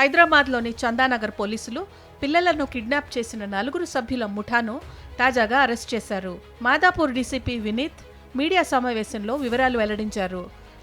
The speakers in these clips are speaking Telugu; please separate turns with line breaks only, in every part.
హైదరాబాద్లోని చందానగర్ పోలీసులు పిల్లలను కిడ్నాప్ చేసిన నలుగురు సభ్యుల ముఠాను తాజాగా అరెస్ట్ చేశారు. మాదాపూర్ డీసీపీ వినీత్ మీడియా సమావేశంలో వివరాలు వెల్లడించారు.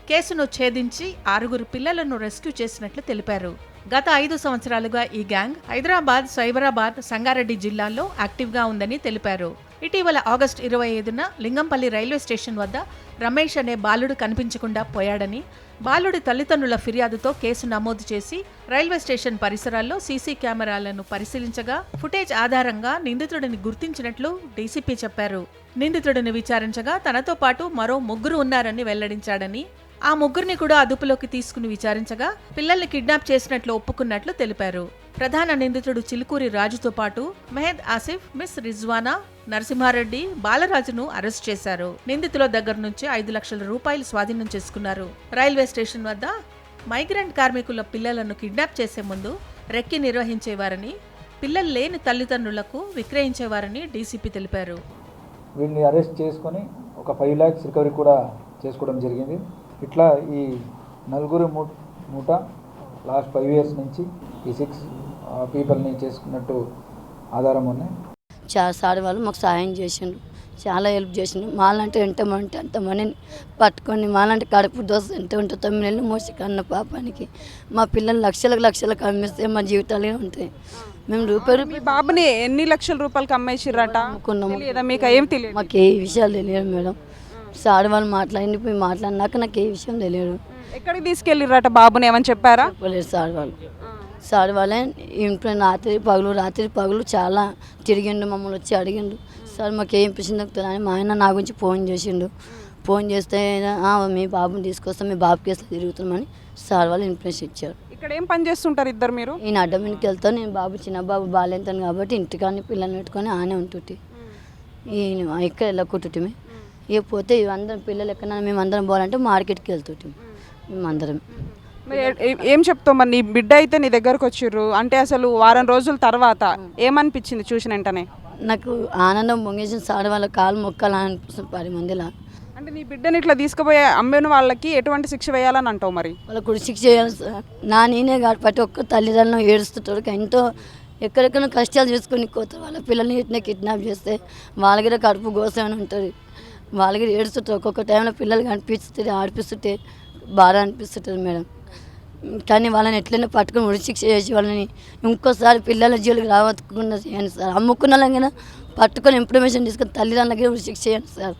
కేసును ఛేదించి ఆరుగురు పిల్లలను రెస్క్యూ చేసినట్లు తెలిపారు. గత ఐదు సంవత్సరాలుగా ఈ గ్యాంగ్ హైదరాబాద్ సైబరాబాద్ సంగారెడ్డి జిల్లాల్లో యాక్టివ్గా ఉందని తెలిపారు. ఇటీవల ఆగస్టు ఇరవై ఐదున లింగంపల్లి రైల్వే స్టేషన్ వద్ద రమేష్ అనే బాలుడు కనిపించకుండా పోయాడని బాలుడి తల్లిదండ్రుల ఫిర్యాదుతో కేసు నమోదు చేసి రైల్వే స్టేషన్ పరిసరాల్లో సీసీ కెమెరాలను పరిశీలించగా ఫుటేజ్ ఆధారంగా నిందితుడిని గుర్తించినట్లు డీసీపీ చెప్పారు. నిందితుడిని విచారించగా తనతో పాటు మరో ముగ్గురు ఉన్నారని వెల్లడించాడని ఆ ముగ్గురిని కూడా అదుపులోకి తీసుకుని విచారించగా పిల్లల్ని కిడ్నాప్ చేసినట్లు ఒప్పుకున్నట్లు తెలిపారు. ప్రధాన నిందితుడు చిలుకూరి రాజుతో పాటు మెహద్ ఆసిఫ్ మిస్ రిజ్వానా నరసింహారెడ్డి బాలరాజును అరెస్ట్ చేశారు. నిందితుల దగ్గర నుంచి ఐదు లక్షల రూపాయలు స్వాధీనం చేసుకున్నారు. రైల్వే స్టేషన్ వద్ద మైగ్రెంట్ కార్మికుల పిల్లలను కిడ్నాప్ చేసే ముందు రెక్కి నిర్వహించేవారని పిల్లలు లేని తల్లిదండ్రులకు విక్రయించేవారని డీసీపీ తెలిపారు.
వీళ్ళని అరెస్ట్ చేసుకొని ఒక ఫైవ్ ల్యాక్స్ రికవరీ కూడా చేసుకోవడం జరిగింది. ఇట్లా ఈ నలుగురు మూట లాస్ట్ ఫైవ్ ఇయర్స్ నుంచి ఈ సిక్స్ పీపుల్ని చేసుకున్నట్టు ఆధారం ఉన్నాయి.
చాలా సార్ వాళ్ళు మాకు సహాయం చేసిండు చాలా హెల్ప్ చేసిండు మాలంటే ఎంతమంటే అంతమందిని పట్టుకొని మాలంటే కడుపు దోశ ఎంత ఉంటే తొమ్మిది నెలలు మోసి కన్న పాపానికి మా పిల్లలు లక్షలకు లక్షలకు అమ్మిస్తే మా జీవితాలే ఉంటాయి. మేము రూపాయి
మీ బాబుని ఎన్ని లక్షల రూపాయలకి అమ్మేసిర్రట. తెలియదా? మీకు ఏం తెలియదు?
మాకు ఏ విషయాలు తెలియదు మేడం. సార్ వాళ్ళు మాట్లాడి పోయి మాట్లాడినాక నాకు ఏ విషయం తెలియదు.
ఎక్కడికి తీసుకెళ్ళిర్రట బాబుని? ఏమని చెప్పారా?
చెప్పలేదు సార్ వాళ్ళు. సార్ వాళ్ళే ఇంట్లో రాత్రి పగులు రాత్రి పగులు చాలా తిరిగిండు మమ్మల్ని వచ్చి అడిగిండు. సార్ మాకు ఏం పిచ్చింది దొరుకుతుంది అని మా ఆయన నా గురించి ఫోన్ చేసిండు. ఫోన్ చేస్తే "ఆ, మీ బాబుని తీసుకొస్తాం మీ బాబు కేసులో తిరుగుతున్నామని సార్ వాళ్ళు ఇన్ఫ్లుయెన్స్ ఇచ్చారు.
ఇక్కడ ఏం పని చేస్తుంటారు ఇద్దరు మీరు?
ఈయన అడ్డమినికి వెళ్తాను నేను బాబు చిన్న బాబు బాగాలేతాను కాబట్టి ఇంటికాని పిల్లల్ని పెట్టుకొని ఆనే ఉంటుంటే. ఈయన ఇక్కడ వెళ్ళకుంటుంటే ఇక పోతే అందరం పిల్లలు ఎక్కడ మేము అందరం పోవాలంటే మార్కెట్కి వెళ్తుంటాం. మేమందరం.
ఏ- చెప్తావు మరి? నీ బిడ్డ అయితే నీ దగ్గరకు వచ్చిర్రు. అంటే అసలు వారం రోజుల తర్వాత ఏమనిపించింది చూసిన వెంటనే?
నాకు ఆనందం పొంగేసిన సార్ వాళ్ళ కాలు మొక్కాలని అనిపిస్తుంది పది మందిలా.
అంటే నీ బిడ్డని ఇట్లా తీసుకుపోయే అమ్మిన వాళ్ళకి ఎటువంటి శిక్ష వేయాలని అంటావు మరి?
వాళ్ళ కూడా శిక్ష చేయాలి సార్. నా నేనే కాదు ప్రతి ఒక్క తల్లిదండ్రులు ఏడుస్తుంటారు ఎంతో ఎక్కడెక్కడ కష్టాలు చేసుకొని కొత్త వాళ్ళ పిల్లల్ని ఇట్లా కిడ్నాప్ చేస్తే వాళ్ళ కూడా కడుపు గోసమని ఉంటుంది వాళ్ళ కూడా ఏడుస్తుంటారు ఒక్కొక్క టైంలో పిల్లలు కనిపిస్తుంటే ఆడిపిస్తుంటే బాధ అనిపిస్తుంటుంది మేడం. కానీ వాళ్ళని ఎట్లైనా పట్టుకొని ఉరి శిక్ష చేసి వాళ్ళని ఇంకోసారి పిల్లల జీవులకు రావకుండా చేయండి సార్. అమ్ముకున్న వాళ్ళని పట్టుకొని ఇన్ఫర్మేషన్ తీసుకొని తల్లిదండ్రులకి ఉరి శిక్ష చేయండి సార్.